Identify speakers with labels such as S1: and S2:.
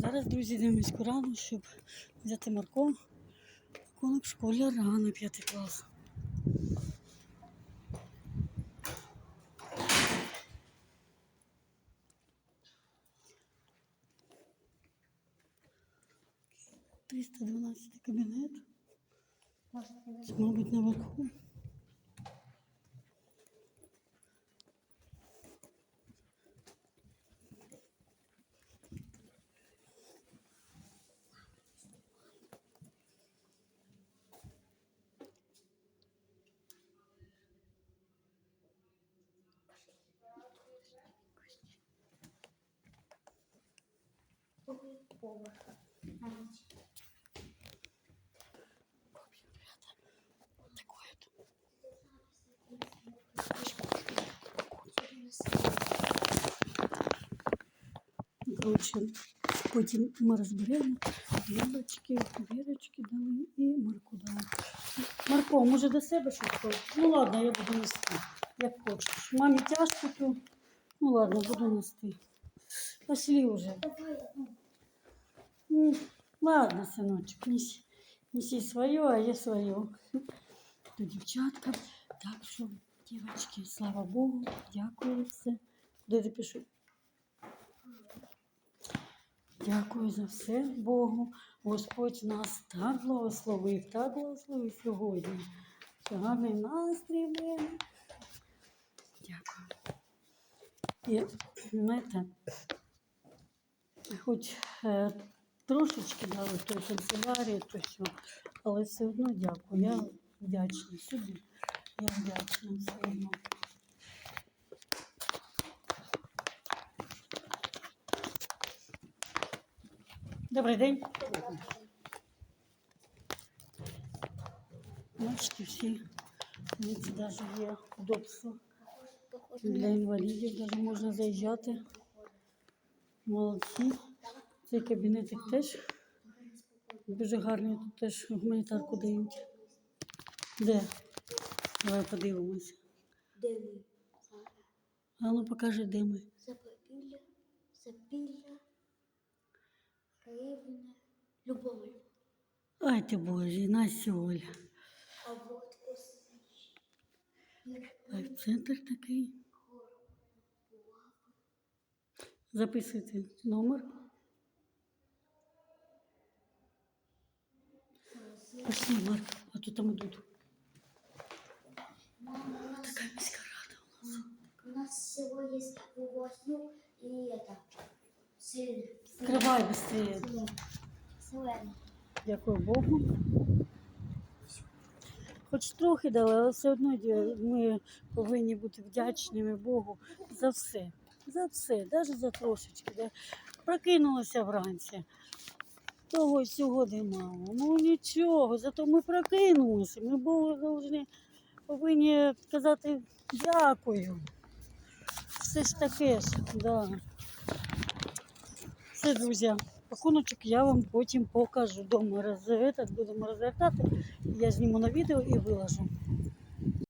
S1: Зараз, друзі, йдемо міську щоб взяти Марко. Конок школяра на п'ятий клас. Триста дванадцятий кабінет. Це, мабуть, наверху.
S2: Поверха.
S1: Коротше, потім ми розберемо яблочки, вірочки дали і Марку дали. Марко, може до себе щось хочеш? Ну ладно, я буду нести, як хочеш. Мамі тяжко то. Ну ладно, буду нести. Пошли вже. Ладно, синочок, неси, неси свое, а я свое. То дівчатка. Так що, дівчатки, слава Богу, дякую все. Де ти пишу? Дякую за все Богу. Господь нас так благословив, так благословив сьогодні. Гарний настрій мене. Дякую. І знаєте, хоч е, трошечки дали той канцелярії, то що, але все одно дякую. Я вдячна собі. Я вдячна все одно. Добрий день. Бачите, всі навіть навіть є удобство для інвалідів, навіть можна заїжджати. Молодці. Цей кабінетик теж дуже гарний. Тут теж гуманітарку дають. Де? Давай подивимося.
S2: Де ми?
S1: А ну покажи, де ми.
S2: Запопілля, Запілля, Рівне, Любов.
S1: Ай ти Боже, Настя Оля.
S2: А вот Косич.
S1: Лайф-центр такий. Записуйте номер. Пошли, Марк, а то там идут. Такая міська рада у нас.
S2: У нас всего есть Воснюк и это. Сын.
S1: Открывай быстрее.
S2: Селена.
S1: Дякую Богу. Хоч трохи дали, але все одно дя- ми повинні бути вдячними Богу за все. За все, навіть за трошечки. Да? Прокинулася вранці. Того сьогодні мало. Ну нічого, зато ми прокинулися. Ми Богу повинні, сказати дякую. Все ж таке ж, да. Все, друзі, пакуночок я вам потім покажу. Дома роз... этот, будемо розвертати. Я зніму на відео і виложу.